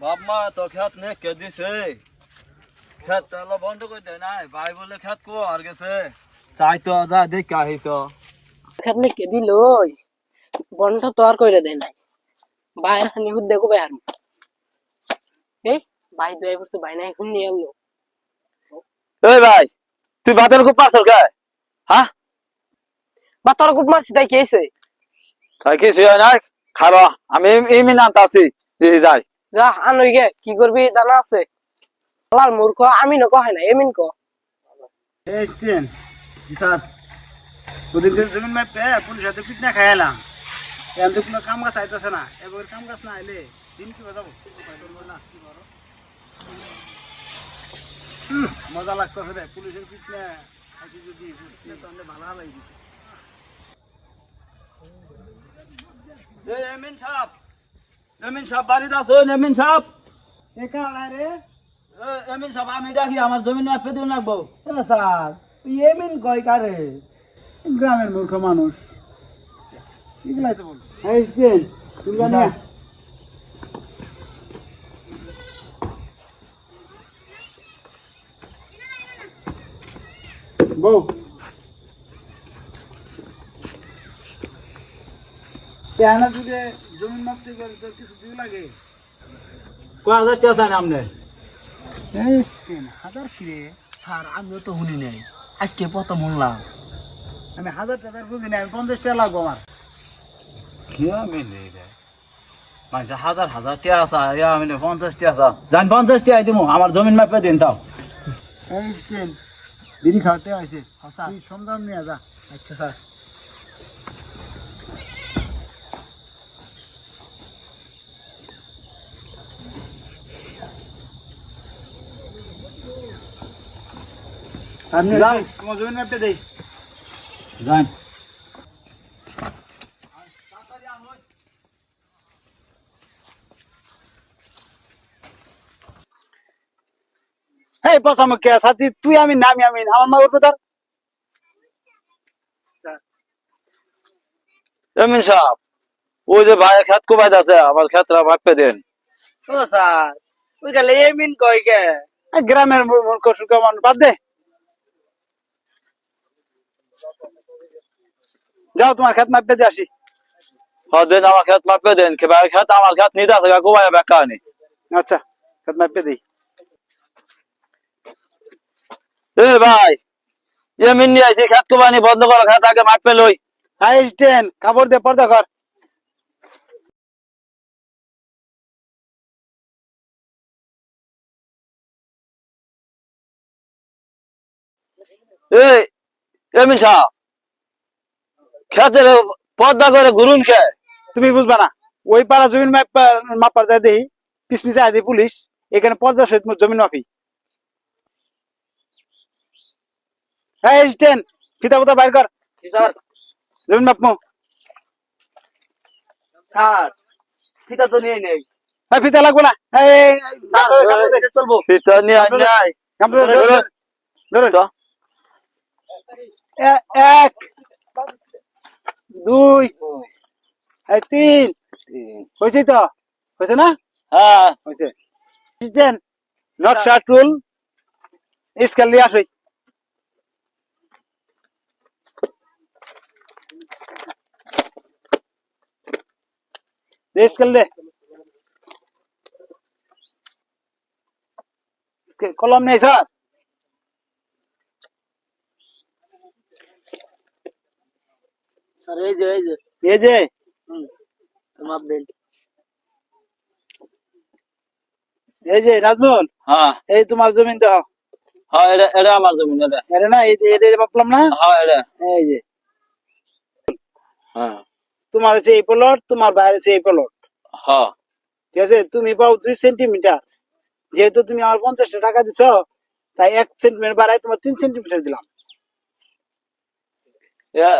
বাপ মা তো খেত নে কে দিছে? খেত তাহলে বন্ধ করে দেয় নাই। ভাই বলে খেত কো আর গেছে। চাই তো যা দেখ আহি তো খেতলে কে দিল বনটা তো আর কইরে দেয় নাই। বাইর হানি হুদ দেখো বাইর এই ভাই দয়া করছে ভাই নাই এখন নিয়ে এলো এই ভাই তুই বাতের খুব পাসর গায়? হ্যাঁ? বা তোর খুব মারছি তাই কে এসে তাই কিছু হয় না খাবা আমি এই মিন আনতে আসি দিয়ে যাই। যা আনই গে, কি করবি জানা আছে? আল্লাহর মূর্খ, আমি নক হয় না এমিন ক। না কাম না। এবার কাম গাছ না দিন কি বাজাবো? না মজা লাগতেছে রে, পুলিশের পিট না খাইতে যদি বুঝতে তাহলে ভালো লাগি দিছে। এমিন এমিন সাহেব বাড়িতে আছো? এমিন সাহেব। এ কালা রে? এমিন সাহেব আমি ডাকি আমার জমি মাপে দিও না স্যার এমিন কয় কারে? গ্রামের মূর্খ মানুষ। এগুলাই তো বল বউ পেয়ানা দুধে জমিন মাপতে গেলে তো কিছু দিন লাগে। কয় হাজার টাকা চাই আপনি? এই স্টেন হাজার ফিরে স্যার আমিও তো শুনি নাই। আজকে প্রথম শুনলাম। আমি হাজার টাকার বুঝি না আমি পঞ্চাশ টাকা লাগবো আমার। মানুষ হাজার হাজার ইয়া আমি পঞ্চাশ জান পঞ্চাশ টাকা দিব আমার জমিন মাপে দিন তাও। এই বিড়ি খাওয়াতে হয়েছে তুই সন্ধান নিয়ে যা। আচ্ছা স্যার। আর নিয়ে যাও আমার দেই। এই সাথী তুই আমি নামি আমি আমার মা উঠবে তার। এমিন সাহেব ওই যে ভাই খেত কোবাইতে আছে আমার খেতরা মাপে দেন। ও স্যার ওই গেলে এমিন কয় কে? গ্রামের মূর্খ সুর্খ বাদ দে। যাও তোমার খেত মাপতে দিয়ে আসি। হ্যাঁ আমার খেত মাপে দেন খেত আমার খেত নিতে আছে কোবাই বেকা নি আচ্ছা খেত মাপতে দিই। এ ভাই এমিন নিয়ে আইছি খেত কোবানি বন্ধ করো খেত আগে মাপে লই। হাই স্টেন কাপড় দে পর্দা কর। এই এমিন সাহেব খেতের পর্দা করে ঘুরুন কে তুমি বুঝবা না ওই পাড়া জমিন মাপ মাপার যায় দেই পিস পিছে আয় দেই পুলিশ এখানে পর্দা সহিত জমিন মাপি। হ্যাঁ স্টেন ফিতা ফুতা বাইর কর। স্যার। জমিন মাপমো স্যার ফিতা তো নিয়ে নেই। হ্যাঁ ফিতা লাগবে না। এই, চলবো। ভিতর নিয়ে দে, ধরুন। তো এক দুই এই তিন হয়েছে তো হয়েছে না হ্যাঁ হয়েছে দেন নকশা টুল স্কেল নিয়ে আসই দে স্কেল দে স্কেল- কলম নেই স্যার স্যার এই যে এই যে এই যে মাপ দেন এই যে নাজমুল হ্যাঁ এই তোমার জমিন দাও হ্যাঁ এটা এটা আমার জমিন এটা আরে না এই যে এটা ভাবলাম না হ্যাঁ এটা এই যে হ্যাঁ তোমার হচ্ছে এই প্লট তোমার বাইরে হচ্ছে এই প্লট হ্যাঁ ঠিক আছে তুমি পাও দুই সেন্টিমিটার যেহেতু তুমি আমার পঞ্চাশটা টাকা দিছ তাই এক সেন্টিমিটার বাড়ায় তোমার তিন সেন্টিমিটার দিলাম এ- এ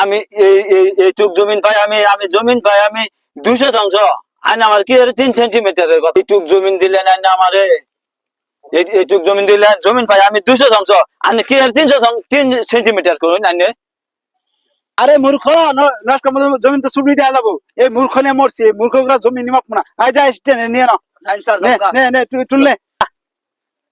আমি এই এই এইটুক জমিন পাই আমি আমি জমিন পাই আমি দুইশো শতাংশ আইন আমার কি এর তিন সেন্টিমিটারের কথা? এইটুক জমিন দিলেন আইন আমারে। এই- এইটুক জমিন দিলেন জমিন পাই আমি দুইশো শতাংশ আইন কি এর তিনশো শতাংশ- তিন সেন্টিমিটার করুন আইনে। আরে মূর্খ নষ্ট জমিন তো ছুটি দেওয়া যাব। এই মূর্খ নিয়ে মরছি এই মূর্খগুলা জমি নিমাপ না। আই যা স্টেনে নিয়ে নাও। নে নে নে তুই তুললে